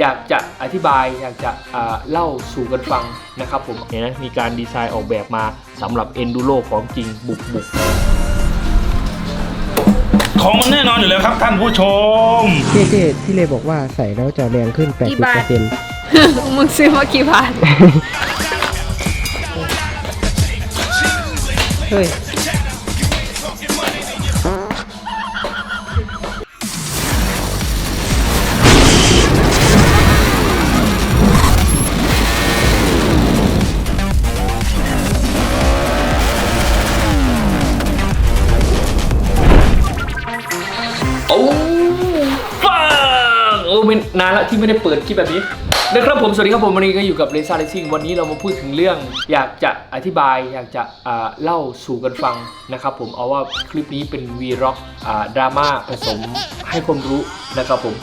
อยากจะอธิบายอยากจะอ่าเล่าสู่กันฟังนะครับผมเห็นไหมมีการดีไซน์ออกแบบมาสำหรับ Enduro ของจริงบุกบุกของมันแน่นอนอยู่แล้วครับท่านผู้ชมพี่เจพี่เลยบอกว่าใส่แล้วจะแรงขึ้น กี่บาท 80%มึงซื้อมากี่บาท เฮ้ย งโอ้เป็นานล้วที่ไม่ได้เปิดคลิปแบบนี้นะครับผมสวัสดีครับผมวันนี้ก็อยู่กับเ a ซ่า r รซิ่งวันนี้เรามาพูดถึงเรื่อง อยากจะอธิบายอยากจะเล่าสู่กันฟังนะครับผมเอาว่าคลิปนี้เป็นวีร็อกดราม่าผสมให้ความรู้นะครับผม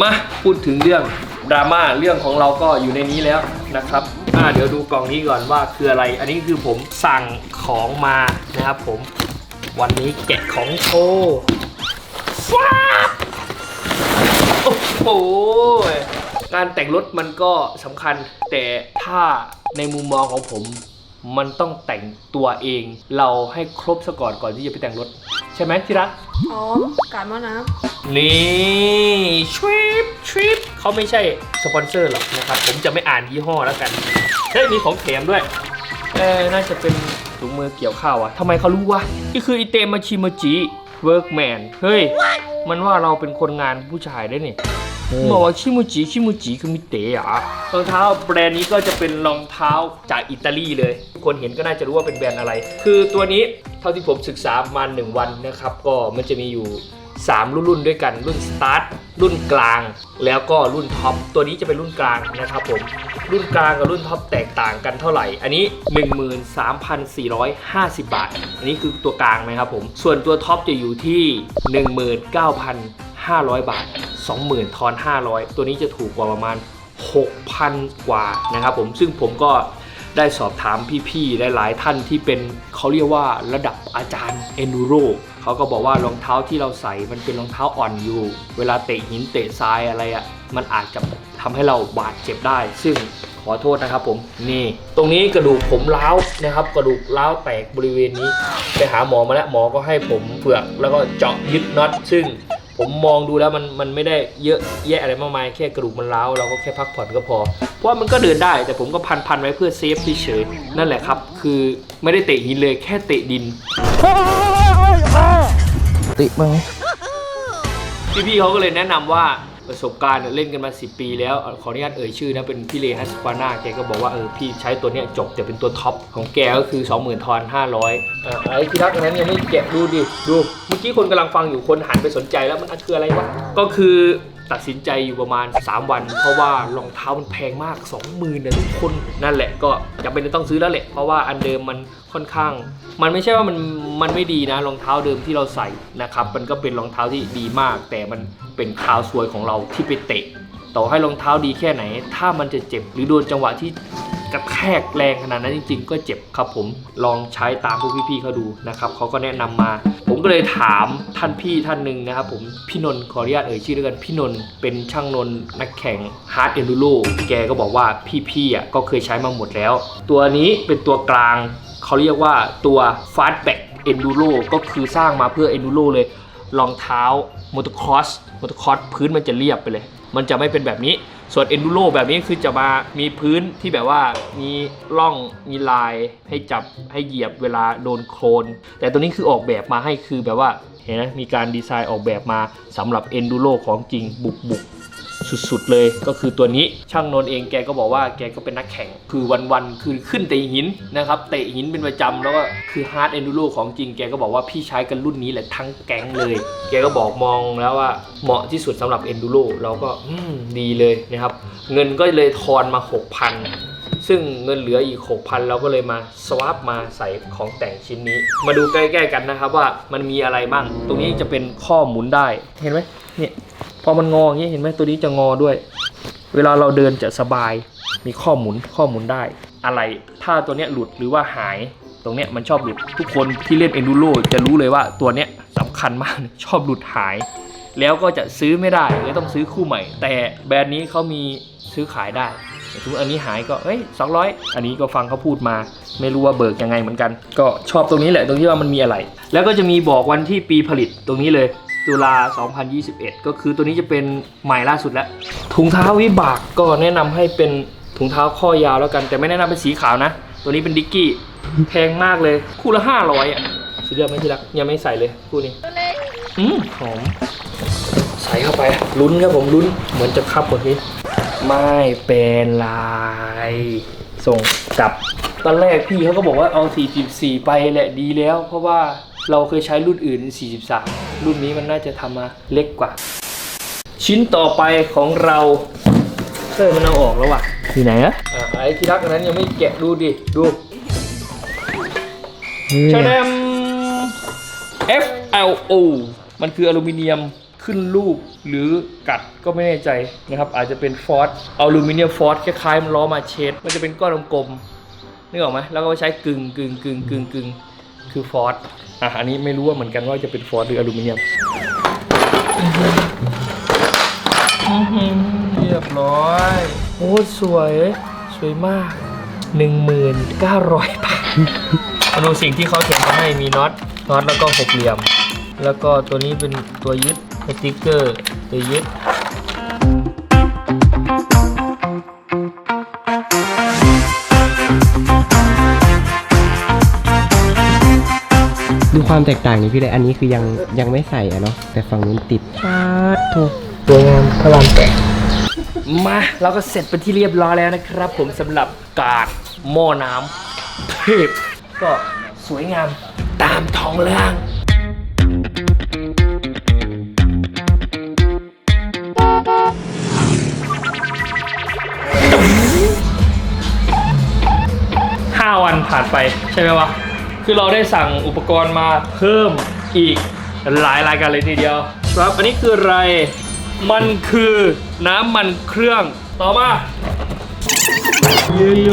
มาพูดถึงเรื่องดราม่าเรื่องของเราก็อยู่ในนี้แล้วนะครับอ่าเดี๋ยวดูกล่องนี้ก่อนว่าคืออะไร อันนี้คือผมสั่งของมานะครับผมวันนี้แกะของโชว์ว้า โอ้โหการแต่งรถมันก็สำคัญ แต่ถ้าในมุมมองของผม มันต้องแต่งตัวเอง เราให้ครบซะก่อนก่อนที่จะไปแต่งรถ ใช่ไหมที่รักอ๋อการมาน้นี่ทริปทริปเขาไม่ใช่สปอนเซอร์หรอกนะครับ ผมจะไม่อ่านยี่ห้อแล้วกันเฮ้ยมีของแถมด้วยเออน่าจะเป็นถุงมือเกี่ยวข้าวอะทำไมเขารู้วะนี่คืออิเตมาชิมาจิ เวิร์กแมนเฮ้ย มันว่าเราเป็นคนงานผู้ชายได้นี่เฮ้ยบอกว่าชิมูจิชิมูจิคือมิเตะอะรองเท้าแบรนด์นี้ก็จะเป็นรองเท้าจากอิตาลีเลย คนเห็นก็น่าจะรู้ว่าเป็นแบรนด์อะไร คือตัวนี้เท่าที่ผมศึกษาประมาณ1วันนะครับ ก็มันจะมีอยู่ 3 รุ่นรุ่นด้วยกันรุ่นสตาร์ทรุ่นกลาง แล้วก็รุ่นท็อปตัวนี้จะเป็นรุ่นกลางนะครับผมรุ่นกลางกับรุ่นท็อปแตกต่างกันเท่าไหร่ อันนี้ 13,450 บาท อันนี้คือตัวกลางนะครับผมส่วนตัวท็อปจะอยู่ที่ 19,500 บาท 20,000ทอน500 ตัวนี้จะถูกกว่าประมาณ6,000 กว่านะครับผมซึ่งผมก็ ได้สอบถามพี่ๆหลายๆท่านที่เป็นเขาเรียกว่าระดับอาจารย์เอนูโรเขาก็บอกว่ารองเท้าที่เราใส่มันเป็นรองเท้าอ่อนอยู่ เวลาเตะหินเตะทรายอะไรอะ่ะมันอาจจะทำให้เราบาดเจ็บได้ ซึ่งขอโทษนะครับผมนี่ ตรงนี้กระดูกผมร้าวนะครับ กระดูกร้าวแตกบริเวณนี้ ไปหาหมอมาแล้วหมอก็ให้ผมเฟือกแล้วก็เจาะยึดน็อตซึ่ง ผมมองดูแล้วมันมันไม่ได้เยอะแยะอะไรมากมายแค่กระดูกมันร้าวเราก็แค่พักผ่อนก็พอ เพราะว่ามันก็เดินได้แต่ผมก็พันพันๆไว้เพื่อเซฟเฉยๆนั่นแหละครับ คือไม่ได้เตะหินเลยแค่เตะดินติมั้งพี่ๆเขาก็เลยแนะนำว่า ประสบการณ์เล่นกันมา 10 ปีแล้ว ขออนุญาตเอ่ยชื่อนะ เป็นพี่เลฮัสปาน่าแกก็บอกว่าเออพี่ใช้ตัวเนี้ยจบแต่เป็นตัวท็อปของแกก็คือ 20,000ทอน500อ่าไอ้ที่รักอันนั้นยังไม่แกะดูดิ ดู เมื่อกี้คนกำลังฟังอยู่คนหันไปสนใจแล้วมันคืออะไรวะ ก็คือ ตัดสินใจอยู่ประมาณ 3 วัน เพราะว่ารองเท้ามันแพงมาก 20,000นะทุกคนนั่นแหละก็จำเป็นต้องซื้อแล้วแหละ เพราะว่าอันเดิมมันค่อนข้าง มันไม่ใช่ว่ามันมันไม่ดีนะรองเท้าเดิมที่เราใส่นะครับมันก็เป็นรองเท้าที่ดีมาก แต่มันเป็นคาวซวยของเราที่ไปเตะ ต่อให้รองเท้าดีแค่ไหน ถ้ามันจะเจ็บหรือโดนจังหวะที่ กระแทกแรงขนาดนั้นจริง ๆ ก็เจ็บครับผมลองใช้ตามพวกพี่ๆเขาดูนะครับเขาก็แนะนำมา ผมก็เลยถามท่านพี่ท่านหนึ่งนะครับผมพี่นนท์ขออนุญาตเอ่ยชื่อด้วยกันพี่นนท์เป็นช่างนนท์นักแข่งฮาร์ดเอนดูโรแกก็บอกว่าพี่ๆอะก็เคยใช้มาหมดแล้ว ตัวนี้เป็นตัวกลางเขาเรียกว่าตัว Fastback Enduro ก็คือสร้างมาเพื่อ Enduro เลยรองเท้ามอเตอร์ครอสมอเตอร์ครอสพื้นมันจะเรียบไปเลย มันจะไม่เป็นแบบนี้ ส่วน Enduro แบบนี้คือจะมามีพื้นที่แบบว่ามีร่องมีลายให้จับให้เหยียบเวลาโดนโคลน แต่ตัวนี้คือออกแบบมาให้คือแบบว่าเห็นไหมมีการดีไซน์ออกแบบมาสำหรับ Enduro ของจริงบุกบุก สุดๆเลยก็คือตัวนี้ช่างนนท์เองแกก็บอกว่าแกก็เป็นนักแข่ง คือวันๆคือขึ้นเตะหินนะครับเตะหินเป็นประจำแล้วก็คือฮาร์ดเอนดูโรของจริงแกก็บอกว่าพี่ใช้กันรุ่นนี้แหละทั้งแก๊งเลย แกก็บอกมองแล้วว่าเหมาะที่สุดสำหรับเอนดูโรเราก็อืดีเลยนะครับเงินก็เลยทอนมา 6,000 ซึ่งเงินเหลืออีก 6,000 เราก็เลยมาสวาปมาใส่ของแต่งชิ้นนี้ มาดูใกล้ๆกันนะครับว่ามันมีอะไรบ้าง ตรงนี้จะเป็นข้อหมุนได้ เห็นไหมเนี่ยพอมันงออย่างนี้เห็นไหมตัวนี้จะงอด้วย เวลาเราเดินจะสบาย มีข้อหมุนข้อหมุนได้ อะไรถ้าตัวเนี้ยหลุดหรือว่าหาย ตรงเนี้ยมันชอบหลุดทุกคนที่เล่น enduro จะรู้เลยว่าตัวเนี้ยสำคัญมากชอบหลุดหาย แล้วก็จะซื้อไม่ได้เลยต้องซื้อคู่ใหม่ แต่แบรนด์นี้เขามี ซื้อขายได้สมมติอันนี้หายก็เฮ้ยสองร้อยอันนี้ก็ฟังเขาพูดมา ไม่รู้ว่าเบิกยังไงเหมือนกัน ก็ชอบตรงนี้แหละตรงที่ว่ามันมีอะไร แล้วก็จะมีบอกวันที่ปีผลิตตรงนี้เลยตุลา 2021 ก็คือตัวนี้จะเป็นใหม่ล่าสุดแล้ว ถุงเท้าวิบากก็แนะนำให้เป็นถุงเท้าข้อยาวแล้วกัน แต่ไม่แนะนำเป็นสีขาวนะ ตัวนี้เป็นดิกกี้แพงมากเลย คู่ละ 500 อะสุดยอดไหมที่รักยังไม่ใส่เลยคู่นี้อืมหอม ใส่เข้าไปลุ้นครับผมลุ้นเหมือนจะคับหมดนี้ ไม่เป็นไร ส่งกลับ ตอนแรกพี่เขาก็บอกว่าเอา 44 ไปแหละดีแล้ว เพราะว่าเราเคยใช้รุ่นอื่น 43 รุ่นนี้มันน่าจะทำมาเล็กกว่า ชิ้นต่อไปของเราเฮ้ยมันเอาออกแล้วว่ะอยู่ไหนอะอ่าไอ้ที่รักอันนั้นยังไม่แกะดูดิ ดูเฮ้ยชาแนม FLO มันคืออลูมิเนียม ขึ้นรูปหรือกัดก็ไม่แน่ใจนะครับ อาจจะเป็นฟอสอลูมิเนียมฟอสคล้ายๆมันล้อมาเชดมันจะเป็นก้อนกลมๆนึกออกไหมแล้วก็ใช้กึ่งกึ่งกึ่งกึ่งกึ่งคือฟอสอะอันนี้ไม่รู้ว่าเหมือนกันว่าจะเป็นฟอสหรืออลูมิเนียมเรียบร้อยโอ้สวยสวยมาก 1,900บาทมาดูสิ่งที่เขาเขียนมาให้มีน็อตน็อตแล้วก็หกเหลี่ยม แล้วก็ตัวนี้เป็นตัวยึด สติ๊กเกอร์ตัวยึดดูความแตกต่างนี่พี่เลย อันนี้คือยังยังไม่ใส่อะเนาะแต่ฝั่งนู้นติดชาดถูกสวยงามพระรามแปดมาเราก็เสร็จเป็นที่เรียบร้อยแล้วนะครับ ผมสำหรับการดหม้อน้ำเทพก็สวยงามตามท้องเรื่อง ไปใช่ไหมวะ คือเราได้สั่งอุปกรณ์มาเพิ่มอีกหลายรายการเลยทีเดียว ครับอันนี้คืออะไร มันคือน้ำมันเครื่อง ต่อมาเยโย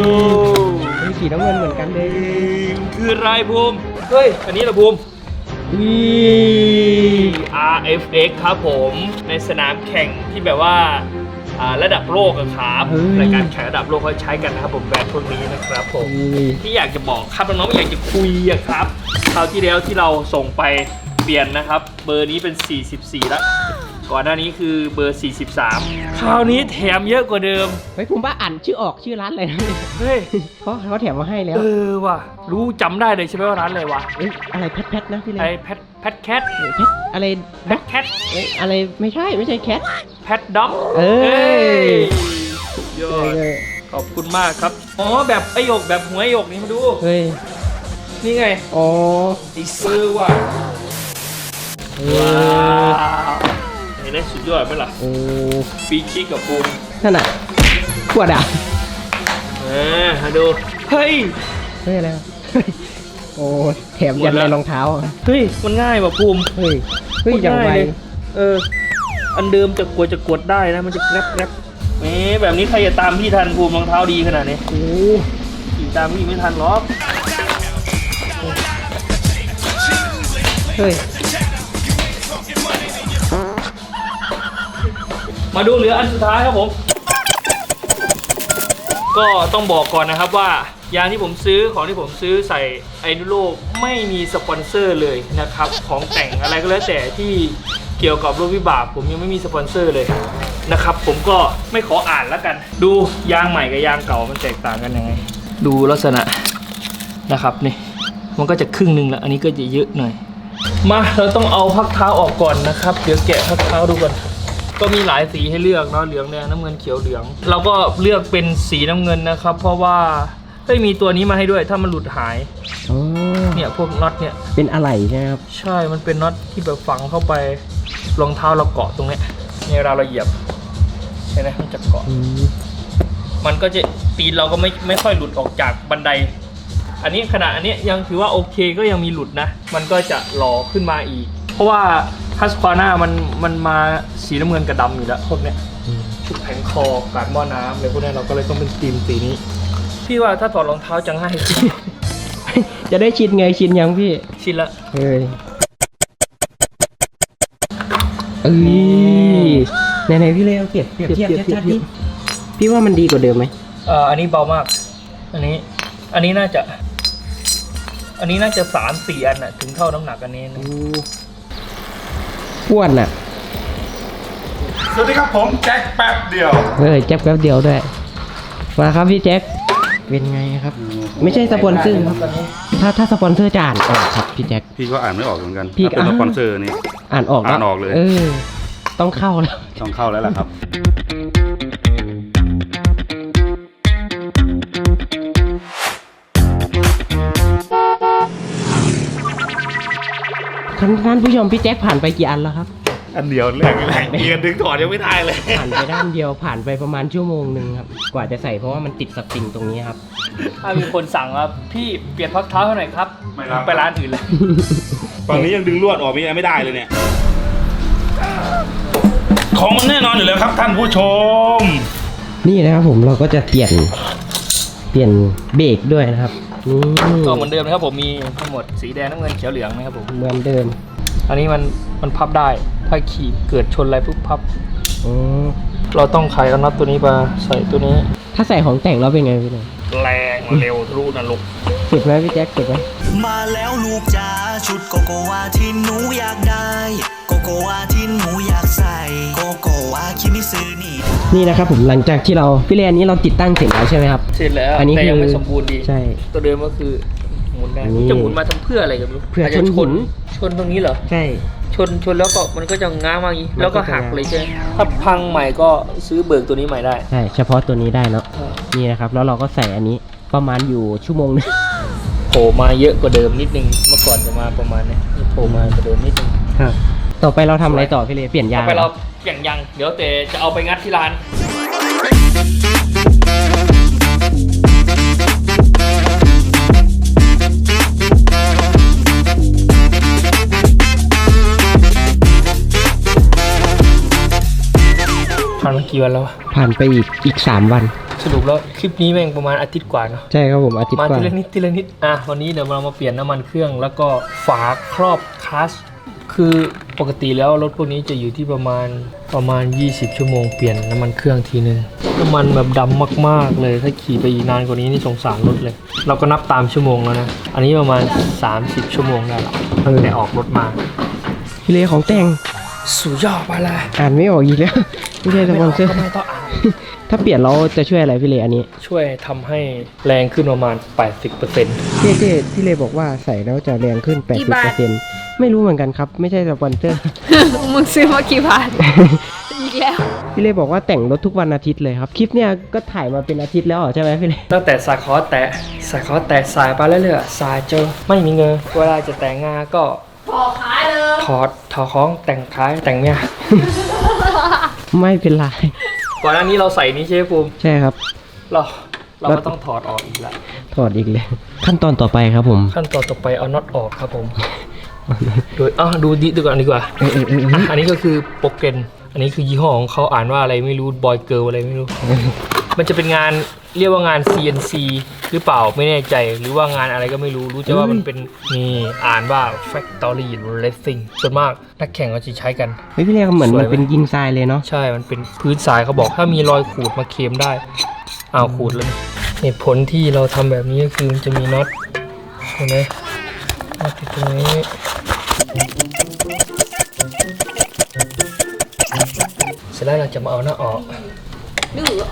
เป็นสีน้ำเงินเหมือนกันเลยคืออะไรภูมิ เฮ้ย อันนี้เหรอภูมิวี RFX ครับผมในสนามแข่งที่แบบว่าอ่า ระดับโลกอะครับเฮ้ย รายการแข่งระดับโลกเขาใช้กันนะครับผมแบรนด์พวกนี้นะครับผมนี่ที่อยากจะบอกครับน้องๆอยากจะคุยอะครับคราวที่แล้วที่เราส่งไปเปลี่ยนนะครับ เบอร์นี้เป็น 44 แล้ว ก่อนหน้านี้คือเบอร์ 43 คราวนี้แถมเยอะกว่าเดิม เฮ้ยผมว่าอ่านชื่อออกชื่อร้านอะไรนะเฮ้ย เขาเขาแถมมาให้แล้วเออว่ะ รู้จำได้เลยใช่ไหมว่าร้านอะไรวะ เอ้ยอะไรแพทแพทนะพี่เลไอยแพทแพทแคทเอ้ยแพทอะไรแพทแคทเอ้ยอะไรไม่ใช่ไม่ใช่แคท แพทด็อกเอ้ย สุดยเออดอขอบคุณมากครับ อ๋อ แบบไอหยกแบบหัวไอหยกนี่มาดู เฮ้ยนี่ไงอ๋อไอเซอร์ว่ะเอว้าอวเห็นไหมสุดยอดไหมล่ะโอ้ฟีคิกกับภูมินั่นน่ะขวดอะเออมาดู เฮ้ย เฮ้ยอะไรวะเฮ้ยโอ้แถมยันหมดแล้ในวรองเท้าอะเฮ้ย มันง่ายว่ะภูมิเฮ้ยเฮ้ยอย่างไวง่เลยเออ อันเดิมจะกลัวจะกดได้นะ มันจะแกรบแกรบเอ๊ะแบบนี้ใครจะตามพี่ทันภูมิรองเท้าดีขนาดนี้โอ้ขี่ตามพี่ไม่ทันหรอกเฮ้ย มาดูเหลืออันสุดท้ายครับผม ก็ต้องบอกก่อนนะครับว่ายางที่ผมซื้อของที่ผมซื้อใส่ไอนูโรไม่มีสปอนเซอร์เลยนะครับ ของแต่งอะไรก็แล้วแต่ที่เกี่ยวกับรถวิบากผมยังไม่มีสปอนเซอร์เลยนะครับ ผมก็ไม่ขออ่านแล้วกัน ดูยางใหม่กับยางเก่ามันแตกต่างกันยังไง ดูลักษณะนะครับนี่มันก็จะครึ่งหนึ่งแล้ว อันนี้ก็จะเยอะหน่อย มาเราต้องเอาพักเท้าออกก่อนนะครับ เดี๋ยวแกะพักเท้าดูก่อน ก็มีหลายสีให้เลือกเนาะเหลืองแดงน้ำเงินเขียวเหลือง เราก็เลือกเป็นสีน้ำเงินนะครับ เพราะว่าเฮ้ยมีตัวนี้มาให้ด้วยถ้ามันหลุดหายโอ้เนี่ยพวกน็อตเนี่ย เป็นอะไรใช่ไหมครับ ใช่ มันเป็นน็อตที่แบบฝังเข้าไปรองเท้าเราเกาะตรงเนี้ยเนี่ยเราเราเหยียบใช่ไหมมันจะเกาะ อืม มันก็จะปีนเราก็ไม่ไม่ค่อยหลุดออกจากบันได อันนี้ขนาดอันเนี้ยยังถือว่าโอเคก็ยังมีหลุดนะ มันก็จะหล่อขึ้นมาอีก เพราะว่าฮัสควาน่ามันมันมาสีน้ำเงินกับดำอยู่แล้วพวกเนี้ยอืมชุดแผงคอการหม้อน้ำอะไรพวกนี้เราก็เลยต้องเป็นธีมสีนี้ พี่ว่าถ้าถอดรองเท้าจะง่ายขึ้น จะได้ชินไงชินยังพี่ชินละเฮ้ยเอเอ้ยไหนๆพี่เลเอาเก็บเปรียบเทียบเทียบเทียบชัดๆดิพี่ว่ามันดีกว่าเดิมไหมเอ่ออันนี้เบามาก อันนี้ อันนี้น่าจะ อันนี้น่าจะสามสี่อันน่ะ ถึงเท่าน้ำหนักอันนี้นะอ้ วนอะ สวัสดีครับผมแจ็คแป๊บเดียวเฮ้ยแจ็คแป๊บเดียวด้วย มาครับพี่แจ็ค เป็นไงครับ ไม่ใช่สปอนเซอร์ครับ ถ้าถ้าสปอนเซอร์จะอ่านออกครับพี่แจ็ค พี่ก็อ่านไม่ออกเหมือนกันพี่ถ้าเป็นอ่าสปอนเซอร์นี่ อ่านออกแล้วอ่านออกเลย เออ ต้องเข้าแล้ว ต้องเข้าแล้วล่ะครับ ท่านท่านผู้ชมพี่แจ็คผ่านไปกี่อันแล้วครับ อันเดียวแรกแรกเกียร์ดึงถอดยังไม่ได้เลย ผ่านไปด้านเดียวผ่านไปประมาณชั่วโมงหนึ่งครับ กว่าจะใส่เพราะว่ามันติดสปริงตรงนี้ครับ ถ้ามีคนสั่งว่าพี่เปลี่ยนพักเท้าให้หน่อยครับไม่รับ ไปร้านอื่นเลย ฝั่งนี้ยังดึงลวดออกไม่ไม่ได้เลยเนี่ย ของมันแน่นอนอยู่แล้วครับท่านผู้ชม นี่นะครับผมเราก็จะเปลี่ยนเปลี่ยนเบรกด้วยนะครับ นี่ก็เหมือนเดิมนะครับผมมีทั้งหมดสีแดงน้ำเงินเขียวเหลืองนะครับผมเหมือนเดิม อันนี้มันมันพับได้ถ้าขี่เกิดชนอะไรปุ๊บพับอ๋อเราต้องไขเอาน็อตตัวนี้มาใส่ตัวนี้ ถ้าใส่ของแต่งแล้วเป็นไงพี่หน่อยแรงเร็วทะลุนรกสุดไหมพี่แจ็คสุดไหมมาแล้วลูกจ๋าชุดโกโกวาที่หนูอยากได้ โกโกวาที่หนูอยากใส่ โกโกวาคิมิซึนี่ นี่นะครับผมหลังจากที่เราพี่เลนนี้เราติดตั้งเสร็จแล้วใช่ไหมครับ เสร็จแล้วอันนี้แต่ยังคือไม่สมบูรณ์ดีใช่ ตัวเดิมก็คือหมุนได้อันนี้จะหมุนมาทำเพื่ออะไรกันไม่รู้เพื่ออาจจะชนหิน ชนตรงนี้เหรอ ใช่ ชนชนแล้วก็มันก็จะง้างมาอย่างนี้ มันก็แล้วก็จะหักง้างเลยใช่ไหมถ้าพังใหม่ก็ซื้อเบิกตัวนี้ใหม่ได้ ใช่ เฉพาะตัวนี้ได้เนาะนี่นะครับ แล้วเราก็ใส่อันนี้ประมาณอยู่ชั่วโมงนึงโผล่มาเยอะกว่าเดิมนิดนึง เมื่อก่อนจะมาประมาณเนี้ยนี่โผล่มากว่าเดิมนิดนึงครับ ต่อไปเราทำอะไรต่อพี่เลเปลี่ยนยาต่องไปเราเปลี่ยนยังเดี๋ยวเตจะเอาไปงัดที่ร้านผ่านมากี่วันแล้ววะผ่านไปอีกอีกสามวัน สรุปแล้วคลิปนี้แม่งประมาณอาทิตย์กว่าเนาะ ใช่ครับผมอาทิตย์มากว่าทีละนิดทีละนิด อะวันนี้เดี๋ยวเรามาเปลี่ยนน้ำมันเครื่อง แล้วก็ฝาครอบคลัส คือปกติแล้วรถพวกนี้จะอยู่ที่ประมาณประมาณ 20 ชั่วโมงเปลี่ยนน้ำมันเครื่องทีนึงน้ำมันแบบดำมากๆเลย ถ้าขี่ไปอีกนานกว่านี้นี่สงสารรถเลย เราก็นับตามชั่วโมงแล้วนะ อันนี้ประมาณ 30 ชั่วโมงได้ละตั้งแต่ออกรถมาพี่เลของแต่งสุดยอดไปเลยอ่านไม่ออกอีกแล้วพี่เลสปอนเซอร์ก็ไม่ต้องอ่านถ้าเปลี่ยนเราจะช่วยอะไรพี่เลอันนี้ ช่วยทำให้แรงขึ้นประมาณ 80%พี่เจพี่เลบอกว่าใส่แล้วจะแรงขึ้นกี่บาท80% ไม่รู้เหมือนกันครับ ไม่ใช่สปอนเซอร์ มึงซื้อมากี่บาท อีกแล้ว พี่เลบอกว่าแต่งรถทุกวันอาทิตย์เลยครับ คลิปเนี้ยก็ถ่ายมาเป็นอาทิตย์แล้วเหรอใช่ไหมพี่เลตั้งแต่สายคอแตะสายคอแตะสายไปเรื่อยๆสายเจอไม่มีเงินเวลาจะแต่งงานก็พอขายเลยถอดถอดของแต่งคล้ายแต่งเนี่ยไม่เป็นไรก่อนหน้านี้เราใส่นี้ใช่ไหมภูมิใช่ครับ เราเราก็ต้องถอดออกอีกแล้วถอดอีกเลย ขั้นตอนต่อไปครับผม ขั้นตอนต่อไปเอาน็อตออกครับผม โดยอ้าวดูดิดูก่อนดีกว่าเออเออเอออะอันนี้ก็คือโปรเกนอันนี้คือยี่ห้อของเขาอ่านว่าอะไรไม่รู้บอยเกิลอะไรไม่รู้ มันจะเป็นงานเรียกว่างาน CNC หรือเปล่าไม่แน่ใจหรือว่างานอะไรก็ไม่รู้รู้แต่ว่ามันเป็นนี่อ่านว่า Factory Racing ส่วนมากนักแข่งก็จะใช้กันเฮ้ยพี่เลเหมือนสวยมันไหมเป็นยิงทรายเลยเนาะใช่ มันเป็นพื้นทรายเขาบอกถ้ามีรอยขูดมาเคลมได้อ้าวขูดแล้วนี่เหตุผลที่เราทำแบบนี้ก็คือมันจะมีน็อตเห็นไหม น็อตอยู่ตรงนี้เสร็จแล้วเราจะมาเอาหน้าออกดื้อเหรอ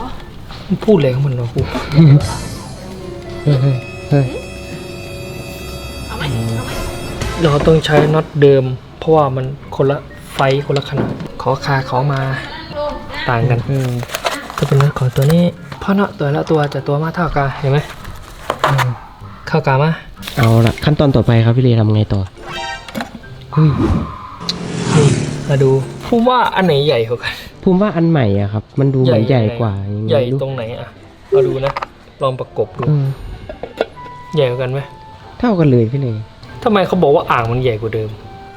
พูดอะไรของมันเนาะกูเฮ้ยเฮ้ยเฮ้ยเราต้องใช้น็อตเดิม เพราะว่ามันคนละไฟคนละขนาดขอคาขอมาต่างกันเออก็เป็นน็อตของตัวนี้เพราะนาะตัวละตัวจะตัวมาเท่ากันเห็นไหมอืมเข้ากันมา เอาละขั้นตอนต่อไปครับพี่เลทำไงต่อเฮ้ยนี่มาดูพูดว่าอันไหนใหญ่กว่ากัน ภูมิว่าอันใหม่อะครับ มันดูเหมือนใหญ่กว่ายังไงใหญ่ไม่รู้ตรงไหนอะเราดูนะ ลองประกบดู เออใหญ่กว่ากันไหมเท่ากันเลยพี่เลทำไมเขาบอกว่าอ่างมันใหญ่กว่าเดิม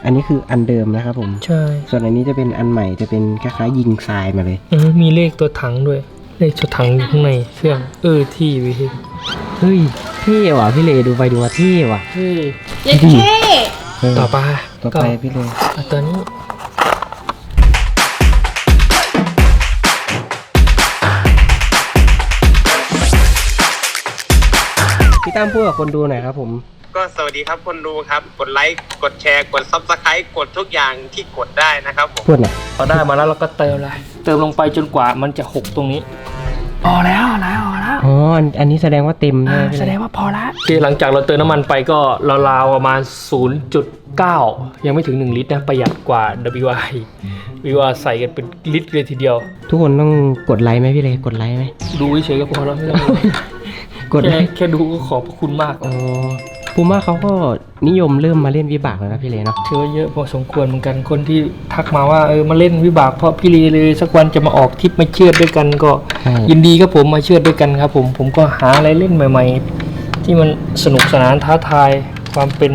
อันนี้คืออันเดิมนะครับผม ใช่ ส่วนอันนี้จะเป็นอันใหม่จะเป็นคล้ายๆยิงทรายมาเลยอือมีเลขตัวถังด้วย เลขชุดถังอยู่ข้างในเครื่องเออที่วิธีเฮ้ยเท่ว่ะพี่เลดูไปดูว่าเท่ว่ะเฮ้ยเย็ดเท่ต่อไปต่อไปพี่เลเอาตันี้พี่ตั้มพูดกับคนดูหน่อยครับผม ก็สวัสดีครับคนดูครับ กดไลค์ กดแชร์ กดซับสไครต์กดทุกอย่างที่กดได้นะครับผม พูดหน่อยพอได้มาแล้วเราก็เติมเลยเติมลงไปจนกว่ามันจะหกตรงนี้พอแล้วแล้วพอแล้วอ๋ออันอันนี้แสดงว่าเต็มใช่ไหมพี่แสเล็ดกงว่าพอละที่หลังจากเราเติมน้ำมันไปก็ราวๆประมาณ 0.9 ยังไม่ถึง 1 ลิตรนะ ประหยัดกว่า WI WI ใส่กันเป็นลิตรเลยทีเดียว ทุกคนต้องกดไลค์ไหมพี่เล็กกดไลค์ไหมดูเฉยๆก็พอแล้วไม่ต้อง กดไลแค่ค์แค่ดูก็ขอบพระคุณมาก อ๋อ ภูมิว่าเขาก็นิยมเริ่มมาเล่นวิบากแล้วนะพี่เล็กเนาะถือว่าเยอะพอสมควรเหมือนกันคนที่ทักมาว่าเออมาเล่นวิบากเพราะพี่ลีเลยสักวันจะมาออกทริปมาเชื่อดด้วยกันก็ใช่ยินดีครับผมมาเชื่อดด้วยกันครับผมผมก็หาอะไรเล่นใหม่ ๆ ที่มันสนุกสนานท้าทายความเป็น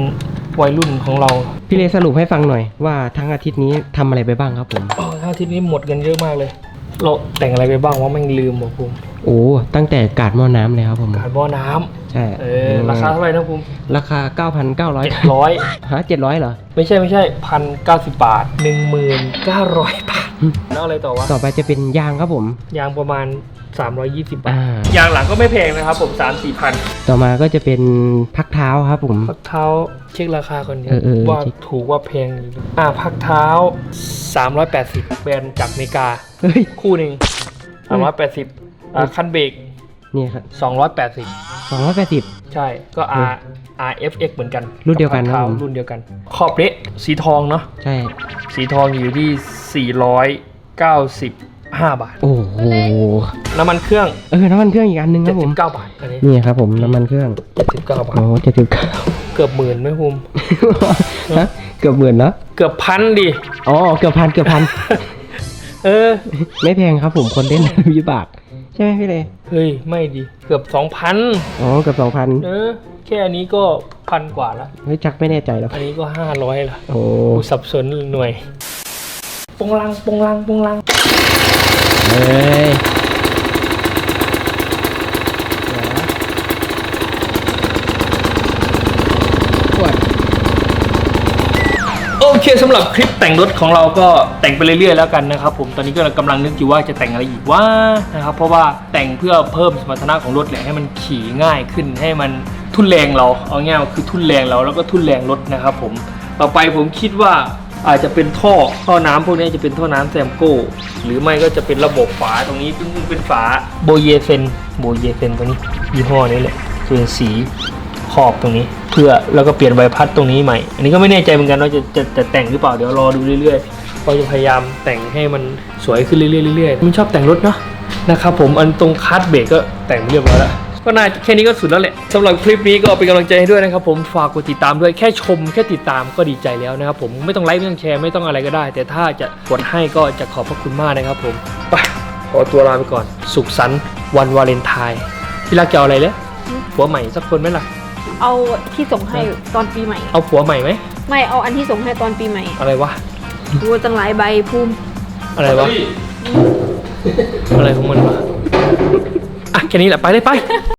วัยรุ่นของเรา พี่เล็กสรุปให้ฟังหน่อยว่าทั้งอาทิตย์นี้ทำอะไรไปบ้างครับผม โอ้ถ้าทีนี้หมดกันเยอะมากเลย เราแต่งอะไรไปบ้างว่าแม่งลืมบอกผม โอ้ตั้งแต่กาดหม้อน้ำเลยครับผมการบ่อน้ำใช่เออราคาเท่าไหร่นะผมราคา9,900ร้อยฮะ700เหรอ ไม่ใช่ไม่ใช่พันเก้าสิบบาทหนึ่งหมื่นเก้าร้อยบาทแล้วอะไรต่อวะต่อไปจะเป็นยางครับผม ยางประมาณ 320 บาทอ่ายางหลังก็ไม่แพงนะครับผม 3 4พันต่อมาก็จะเป็นพักเท้าครับผม พักเท้าเช็คราคาก่อนดีเออเออว่าเช็ค ถูกว่าแพงอยู่อ่าพักเท้า 380 แบรนด์จากอเมริกา เฮ้ย คู่หนึ่ง380 อ่าคันเบรกนี่ครับ280 280ใช่ ก็ R RFX เหมือนกันรุ่นเดียวกันบพัท้าครับผม รุ่นเดียวกัน ขอบเละสีทองเนาะ ใช่ สีทองอยู่ที่ 495 บาท โอ้โห น้ำมันเครื่อง เออ น้ำมันเครื่องอีกอันหนึงครับผม 79 บาท อันนี้ นี่ครับผมน้ำมันเครื่อง 79 บาท โอ้เจ็ดสิบเก้าเกือบหมื่นไหมภูมิฮะเกือบหมื่นแล้วเกือบพันดิ อ๋อ เกือบพัน เกือบพัน เออ ไม่แพงครับผม คนเล่น วิบาก ใช่ไหมพี่เลเฮ้ย ไม่ดิเกือบสองพันอ๋อเกือบสองพันเออ แค่อันนี้ก็พันกว่าละเฮ้ยชักไม่แน่ใจแล้วอันนี้ก็ห้าร้อยละโอ้กูสับสนหน่วยปงลังปงลังปงลังเฮ้ย โอ เคสำหรับคลิปแต่งรถของเราก็แต่งไปเรื่อยๆแล้วกันนะครับผมตอนนี้ก็กำลังนึกอยู่ว่าจะแต่งอะไรอีกว่านะครับเพราะว่าแต่งเพื่อเพิ่มสมรรถนะของรถแหละให้มันขี่ง่ายขึ้นให้มันทุนแรงเราเอาง่ายคือทุนแรงเราแล้วก็ทุนแรงรถนะครับผมต่อไปผมคิดว่าอาจจะเป็นท่อท่อน้ำพวกนี้จะเป็นท่อน้ำแซมโก้ หรือไม่ก็จะเป็นระบบฝาตรงนี้ซึ่งเป็นฝาโบเยเซนโบเยเซนตัวนี้ยี่ห้อนี้แหละส่วนสี ขอบตรงนี้ เพื่อแล้วก็เปลี่ยนใบพัดตรงนี้ใหม่ อันนี้ก็ไม่แน่ใจเหมือนกันว่าจะจะจะแต่งหรือเปล่าเดี๋ยวรอดูเรื่อยๆก็จะพยายามแต่งให้มันสวยขึ้นเรื่อยๆๆมันชอบแต่งรถเนาะนะครับผมอันตรงคัสเบรกก็แต่งเรียบร้อยแล้วก็น่าแค่นี้ก็สุดแล้วแหละสำหรับคลิปนี้ก็เป็นกำลังใจให้ด้วยนะครับผมฝากกดติดตามด้วยแค่ชมแค่ติดตามก็ดีใจแล้วนะครับผมไม่ต้องไลค์ไม่ต้องแชร์ไม่ต้องอะไรก็ได้ แต่ถ้าจะกดให้ก็จะขอบพระคุณมากนะครับผมไปขอตัวลาไปก่อน สุขสันต์วันวาเลนไทน์ที่รักจะเอาอะไรเลยผัวใหม่สักคนไหมล่ะ เอาที่ส่งให้ตอนปีใหม่ เอาผัวใหม่ไหมไม่เอาอันที่ส่งให้ตอนปีใหม่อะไรวะดูจังหลายใบภูมิอะไรวะอะไรของมันวะอะแค่นี้แหละไปเลยไป